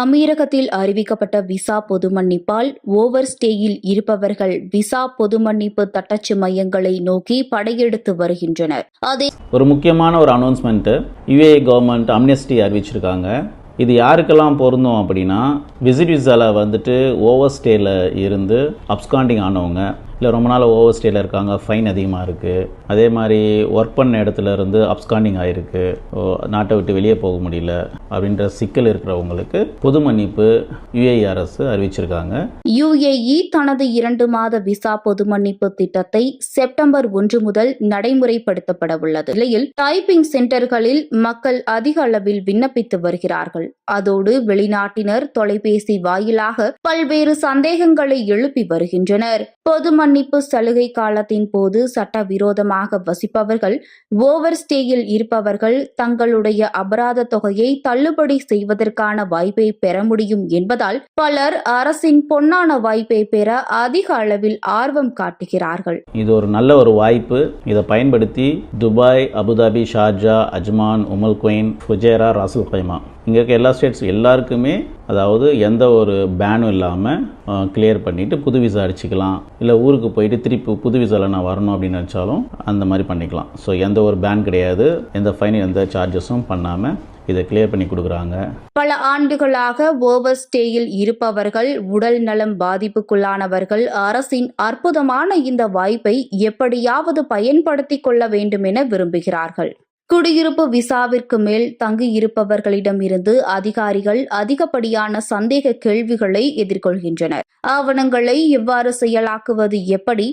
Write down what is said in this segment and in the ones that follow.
அமீரகத்தில் அறிவிக்கப்பட்ட விசா பொது மன்னிப்பால் ஓவர் ஸ்டேயில் இருப்பவர்கள் விசா பொது மன்னிப்பு தட்டச்சு மையங்களை நோக்கி படையெடுத்து வருகின்றனர். அதே ஒரு முக்கியமான ஒரு அனௌன்ஸ்மெண்ட்டு யுஏ கவர்மெண்ட் அம்னெஸ்டி அறிவிச்சிருக்காங்க. இது யாருக்கெல்லாம் பொருந்தும் அப்படின்னா விசிட் விசாவில் வந்துட்டு ஓவர் ஸ்டேயில் இருந்து அப்ஸ்காண்டிங் ஆனவங்க. இல்லை ரொம்ப நாள் ஓவர் ஸ்டேயில் இருக்காங்க ஃபைன் அதிகமாக இருக்குது அதே மாதிரி ஒர்க் பண்ண இடத்துல இருந்து அப்ஸ்காண்டிங் ஆகிருக்கு நாட்டை விட்டு வெளியே போக முடியல அப்படின்ற சிக்கல் இருக்கிறவங்களுக்கு பொது மன்னிப்பு யுஏஇ அரசு அறிவிச்சிருக்காங்க. யுஏஇ தனது இரண்டு மாத விசா பொது மன்னிப்பு திட்டத்தை செப்டம்பர் ஒன்று முதல் நடைமுறைப்படுத்தப்பட உள்ளது. நிலையில் டைப்பிங் சென்டர்களில் மக்கள் அதிக அளவில் விண்ணப்பித்து வருகிறார்கள். அதோடு வெளிநாட்டினர் தொலைபேசி வாயிலாக பல்வேறு சந்தேகங்களை எழுப்பி வருகின்றனர். பொது மன்னிப்பு சலுகை காலத்தின் போது சட்டவிரோதமாக வசிப்பவர்கள் ஓவர் ஸ்டேயில் இருப்பவர்கள் தங்களுடைய அபராத தொகையை தள்ளுபடி செய்வதற்கான வாய்ப்பை பெற முடியும் என்பதால் பலர் அரசின் பொன்னான வாய்ப்பை பெற அதிக அளவில் ஆர்வம் காட்டுகிறார்கள். இது ஒரு நல்ல ஒரு வாய்ப்பு. இதை பயன்படுத்தி Dubai Abu Dhabi Sharjah Ajman Umm Al Quwain Fujairah Ras Al Khaimah. இங்கே இருக்க எல்லா ஸ்டேட்ஸ் எல்லாருக்குமே அதாவது எந்த ஒரு பேனும் இல்லாமல் கிளியர் பண்ணிவிட்டு புது விசா அடிச்சுக்கலாம். இல்லை ஊருக்கு போயிட்டு திருப்பி புது விசாவில் நான் வரணும் அப்படின்னு நினச்சாலும் அந்த மாதிரி பண்ணிக்கலாம். ஸோ எந்த ஒரு பேன் கிடையாது. எந்த ஃபைன் எந்த சார்ஜஸும் பண்ணாமல் இதை கிளியர் பண்ணி கொடுக்குறாங்க. பல ஆண்டுகளாக ஓவர் ஸ்டேயில் இருப்பவர்கள் உடல் நலம் பாதிப்புக்குள்ளானவர்கள் அரசின் அற்புதமான இந்த வாய்ப்பை எப்படியாவது பயன்படுத்தி கொள்ள வேண்டும் என விரும்புகிறார்கள். குடியிருப்பு விசாவிற்கு மேல் தங்கியிருப்பவர்களிடமிருந்து அதிகாரிகள் அதிகப்படியான சந்தேக கேள்விகளை எதிர்கொள்கின்றனர். ஆவணங்களை எவ்வாறு செயலாக்குவது எப்படி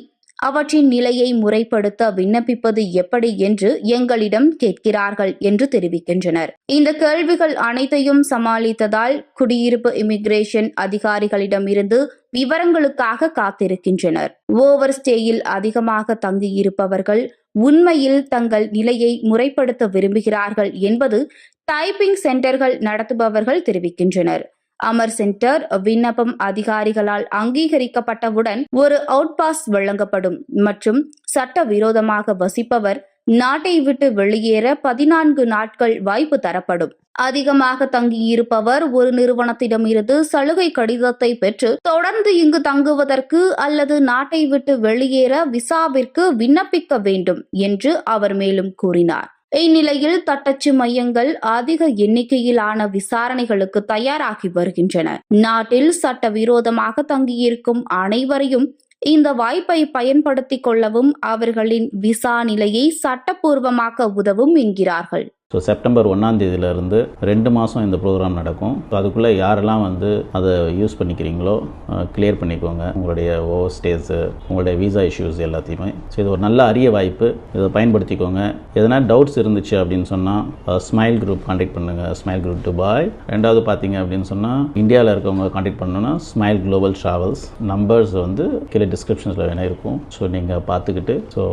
அவற்றின் நிலையை முறைப்படுத்த விண்ணப்பிப்பது எப்படி என்று எங்களிடம் கேட்கிறார்கள் என்று தெரிவிக்கின்றனர். இந்த கேள்விகள் அனைத்தையும் சமாளித்ததால் குடியிருப்பு இமிகிரேஷன் அதிகாரிகளிடமிருந்து விவரங்களுக்காக காத்திருக்கின்றனர். ஓவர் ஸ்டேயில் அதிகமாக தங்கியிருப்பவர்கள் உண்மையில் தங்கள் நிலையை முறைப்படுத்த விரும்புகிறார்கள் என்பது டைப்பிங் சென்டர்கள் நடத்துபவர்கள் தெரிவிக்கின்றனர். அமர் சென்டர் விண்ணப்பம் அதிகாரிகளால் அங்கீகரிக்கப்பட்டவுடன் ஒரு அவுட்பாஸ் வழங்கப்படும் மற்றும் சட்டவிரோதமாக வசிப்பவர் நாட்டை விட்டு வெளியேற பதினான்கு நாட்கள் வாய்ப்பு தரப்படும். அதிகமாக தங்கியிருப்பவர் ஒரு நிறுவனத்திடமிருந்து சலுகை கடிதத்தை பெற்று தொடர்ந்து இங்கு தங்குவதற்கு அல்லது நாட்டை விட்டு வெளியேற விசாவிற்கு விண்ணப்பிக்க வேண்டும் என்று அவர் மேலும் கூறினார். இந்நிலையில் தட்டச்சு மையங்கள் அதிக எண்ணிக்கையிலான விசாரணைகளுக்கு தயாராகி வருகின்றன. நாட்டில் சட்டவிரோதமாக தங்கியிருக்கும் அனைவரையும் இந்த வாய்ப்பை பயன்படுத்திக் கொள்ளவும் அவர்களின் விசா நிலையை சட்டப்பூர்வமாக்க உதவும் என்கிறார்கள். ஸோ செப்டம்பர் ஒன்றாம் தேதியிலேருந்து ரெண்டு மாதம் இந்த ப்ரோக்ராம் நடக்கும். ஸோ அதுக்குள்ளே யாரெல்லாம் வந்து அதை யூஸ் பண்ணிக்கிறீங்களோ கிளியர் பண்ணிக்கோங்க. உங்களுடைய ஓவர் ஸ்டேஸு உங்களுடைய விசா இஷ்யூஸ் எல்லாத்தையுமே. ஸோ இது ஒரு நல்ல அரிய வாய்ப்பு. இதை பயன்படுத்திக்கோங்க. எதனா டவுட்ஸ் இருந்துச்சு அப்படின்னு சொன்னால் ஸ்மைல் குரூப் காண்டாக்ட் பண்ணுங்கள் ஸ்மைல் குரூப் துபாய் ரெண்டாவது பார்த்தீங்க அப்படின்னு சொன்னால் இந்தியாவில் இருக்கவங்க காண்டாக்ட் பண்ணணும்னா ஸ்மைல் குளோபல் ட்ராவல்ஸ் நம்பர்ஸ் வந்து கீழே டிஸ்கிரிப்ஷன்ஸில் வேணால் இருக்கும். ஸோ நீங்கள் பார்த்துக்கிட்டு ஸோ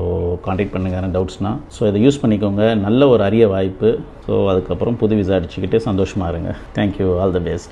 காண்டாக்ட் பண்ணுங்க டவுட்ஸ்னால் ஸோ இதை யூஸ் பண்ணிக்கோங்க. நல்ல ஒரு அரிய வாய்ப்பு. ஸோ அதுக்கப்புறம் புது விசா அடிச்சுக்கிட்டு சந்தோஷமாக இருங்க. Thank you all the best